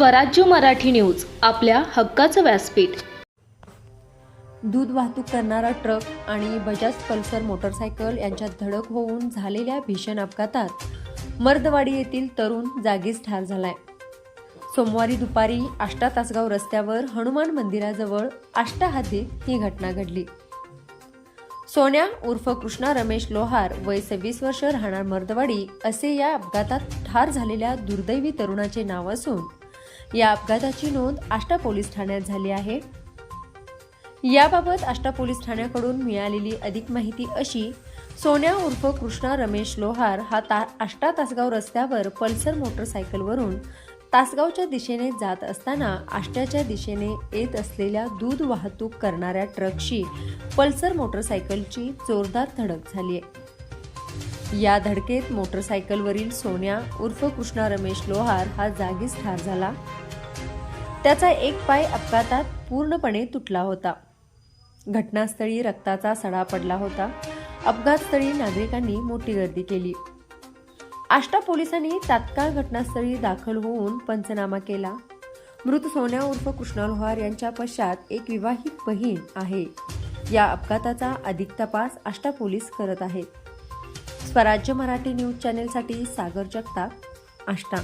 स्वराज्य मराठी न्यूज आपल्या हक्काचं व्यासपीठ. दूध वाहतूक करणारा ट्रक आणि बजाज पल्सर मोटरसायकल यांच्यात धडक होऊन झालेल्या भीषण अपघातात मर्दवाडी येथील तरुण जागीच ठार झालाय. सोमवारी दुपारी आष्टा तासगाव रस्त्यावर हनुमान मंदिराजवळ आष्टा हद्दीत ही घटना घडली. सोन्या उर्फ कृष्णा रमेश लोहार वय सव्वीस वर्ष राहणार मर्दवाडी असे या अपघातात ठार झालेल्या दुर्दैवी तरुणाचे नाव असून या अपघाताची नोंद आष्टा पोलीस ठाण्यात झाली आहे. याबाबत आष्टा पोलीस ठाण्याकडून मिळालेली अधिक माहिती अशी सोन्या उर्फ कृष्णा रमेश लोहार हा ता आष्टा तासगाव रस्त्यावर पल्सर मोटरसायकलवरून तासगावच्या दिशेने जात असताना आष्ट्याच्या दिशेने येत असलेल्या दूध वाहतूक करणाऱ्या ट्रकशी पल्सर मोटरसायकलची जोरदार धडक झाली आहे. या धडकेत मोटरसायकलवरील सोन्या उर्फ कृष्णा रमेश लोहार हा जागीच ठार झाला. त्याचा एक पाय अपघातात पूर्णपणे तुटला होता. घटनास्थळी रक्ताचा सडा पडला होता. अपघातस्थळी नागरिकांनी मोठी गर्दी केली. आष्टा पोलिसांनी तात्काळ घटनास्थळी दाखल होऊन पंचनामा केला. मृत सोन्या उर्फ कृष्णा लोहार यांच्या पश्चात एक विवाहित बहीण आहे. या अपघाताचा अधिक तपास आष्टा पोलीस करत आहेत. स्वराज्य मराठी न्यूज चॅनेलसाठी सागर जगताप आष्टा.